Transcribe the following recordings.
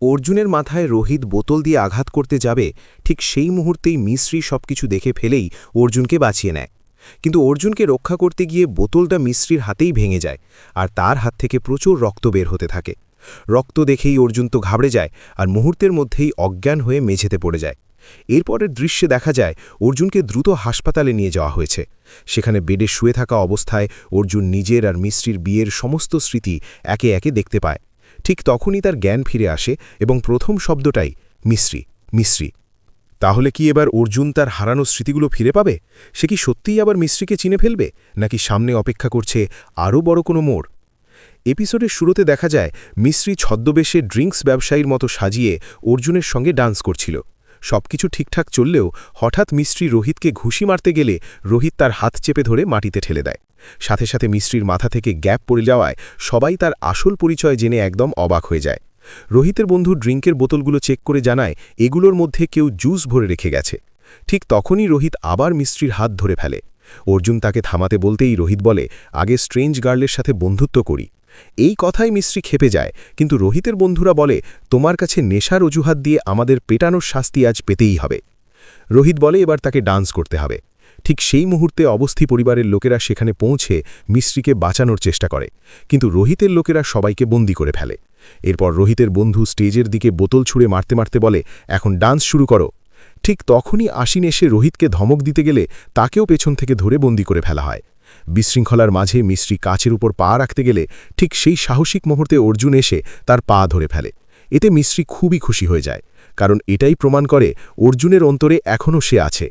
অর্জুনের মাথায় রোহিত বোতল দিয়ে আঘাত করতে যাবে, ঠিক সেই মুহূর্তেই মিশ্রি সবকিছু দেখে ফেলেই অর্জুনকে বাঁচিয়ে নেয়। কিন্তু অর্জুনকে রক্ষা করতে গিয়ে বোতলটা মিশ্রির হাতেই ভেঙে যায় আর তার হাত থেকে প্রচুর রক্ত বের হতে থাকে। রক্ত দেখেই অর্জুন তো ঘাবড়ে যায় আর মুহূর্তের মধ্যেই অজ্ঞান হয়ে মেঝেতে পড়ে যায়। এরপরের দৃশ্যে দেখা যায় অর্জুনকে দ্রুত হাসপাতালে নিয়ে যাওয়া হয়েছে। সেখানে বেডে শুয়ে থাকা অবস্থায় অর্জুন নিজের আর মিশ্রির বিয়ের সমস্ত স্মৃতি একে একে দেখতে পায়। ঠিক তখনই তার জ্ঞান ফিরে আসে এবং প্রথম শব্দটাই মিশ্রি মিশ্রি। তাহলে কি এবার অর্জুন তার হারানো স্মৃতিগুলো ফিরে পাবে? সে কি সত্যিই আবার মিশ্রিকে চিনে ফেলবে? নাকি সামনে অপেক্ষা করছে আরও বড় কোনো মোড়? এপিসোডের শুরুতে দেখা যায়, মিশ্রি ছদ্মবেশে ড্রিঙ্কস ব্যবসায়ীর মতো সাজিয়ে অর্জুনের সঙ্গে ডান্স করছিল। সবকিছু ঠিকঠাক চললেও হঠাৎ মিস্ত্রি রোহিতকে ঘুষি মারতে গেলে রোহিত তার হাত চেপে ধরে মাটিতে ঠেলে দেয়। সাথে সাথে মিস্ত্রির মাথা থেকে গ্যাপ পড়ে যাওয়ায় সবাই তার আসল পরিচয় জেনে একদম অবাক হয়ে যায়। রোহিতের বন্ধু ড্রিঙ্কের বোতলগুলো চেক করে জানায়, এগুলোর মধ্যে কেউ জুস ভরে রেখে গেছে। ঠিক তখনই রোহিত আবার মিস্ত্রির হাত ধরে ফেলে। অর্জুন তাকে থামাতে বলতেই রোহিত বলে, আগে স্ট্রেঞ্জ গার্লের সাথে বন্ধুত্ব করি। এই কথাই মিস্ত্রি খেপে যায়, কিন্তু রোহিতের বন্ধুরা বলে, তোমার কাছে নেশার অজুহাত দিয়ে আমাদের পেটানোর শাস্তি আজ পেতেই হবে। রোহিত বলে, এবার তাকে ডান্স করতে হবে। ঠিক সেই মুহূর্তে অবস্থি পরিবারের লোকেরা সেখানে পৌঁছে মিস্ত্রিকে বাঁচানোর চেষ্টা করে, কিন্তু রোহিতের লোকেরা সবাইকে বন্দি করে ফেলে। এরপর রোহিতের বন্ধু স্টেজের দিকে বোতল ছুঁড়ে মারতে মারতে বলে, এখন ডান্স শুরু করো। ঠিক তখনই আশিন এসে রোহিতকে ধমক দিতে গেলে তাকেও পেছন থেকে ধরে বন্দি করে ফেলা হয়। বিশৃঙ্খলার মাঝে মিশ্রি কাচের উপর পা রাখতে গেলে ঠিক সেই সাহসিক মুহূর্তে অর্জুন এসে তার পা ধরে ফেলে। এতে মিশ্রি খুবই খুশি হয়ে যায়, কারণ এটাই প্রমাণ করে অর্জুনের অন্তরে এখনও সে আছে।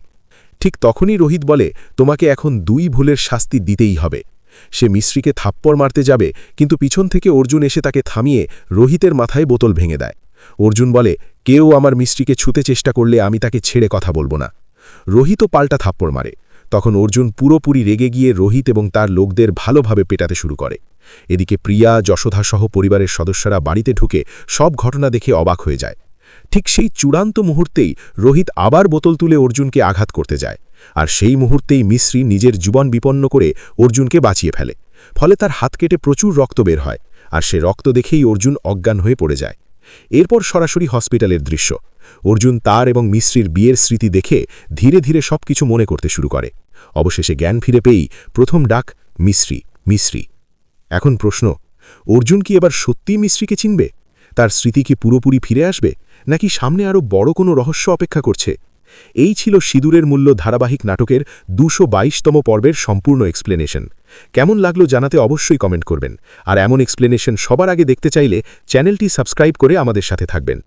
ঠিক তখনই রোহিত বলে, তোমাকে এখন দুই ভুলের শাস্তি দিতেই হবে। সে মিশ্রিকে থাপ্পড় মারতে যাবে, কিন্তু পিছন থেকে অর্জুন এসে তাকে থামিয়ে রোহিতের মাথায় বোতল ভেঙে দেয়। অর্জুন বলে, কেউ আমার মিশ্রিকে ছুতে চেষ্টা করলে আমি তাকে ছেড়ে কথা বলব না। রোহিতও পাল্টা থাপ্পড় মারে। তখন অর্জুন পুরোপুরি রেগে গিয়ে রোহিত এবং তার লোকদের ভালোভাবে পেটাতে শুরু করে। এদিকে প্রিয়া যশোধাসহ পরিবারের সদস্যরা বাড়িতে ঢুকে সব ঘটনা দেখে অবাক হয়ে যায়। ঠিক সেই চূড়ান্ত মুহূর্তেই রোহিত আবার বোতল তুলে অর্জুনকে আঘাত করতে যায় আর সেই মুহূর্তেই মিশ্রি নিজের জীবন বিপন্ন করে অর্জুনকে বাঁচিয়ে ফেলে। ফলে তার হাত কেটে প্রচুর রক্ত বের হয় আর সে রক্ত দেখেই অর্জুন অজ্ঞান হয়ে পড়ে যায়। এরপর সরাসরি হসপিটালের দৃশ্য। অর্জুন তার এবং মিশ্রির বিয়ের স্মৃতি দেখে ধীরে ধীরে সব কিছু মনে করতে শুরু করে। অবশেষে জ্ঞান ফিরে পেয়েই প্রথম ডাক, মিশ্রি মিশ্রি। এখন প্রশ্ন, অর্জুন কি এবার সত্যিই মিশ্রিকে চিনবে? তার স্মৃতি কি পুরোপুরি ফিরে আসবে? নাকি সামনে আরও বড় কোনো রহস্য অপেক্ষা করছে? এই ছিল সিঁদুরের মূল্য ধারাবাহিক নাটকের দুশো বাইশতম পর্বের সম্পূর্ণ এক্সপ্লেনেশন কেমন লাগল জানাতে অবশ্যই কমেন্ট করবেন। আর এমন এক্সপ্লেনেশন সবার আগে দেখতে চাইলে চ্যানেলটি সাবস্ক্রাইব করে আমাদের সাথে থাকবেন।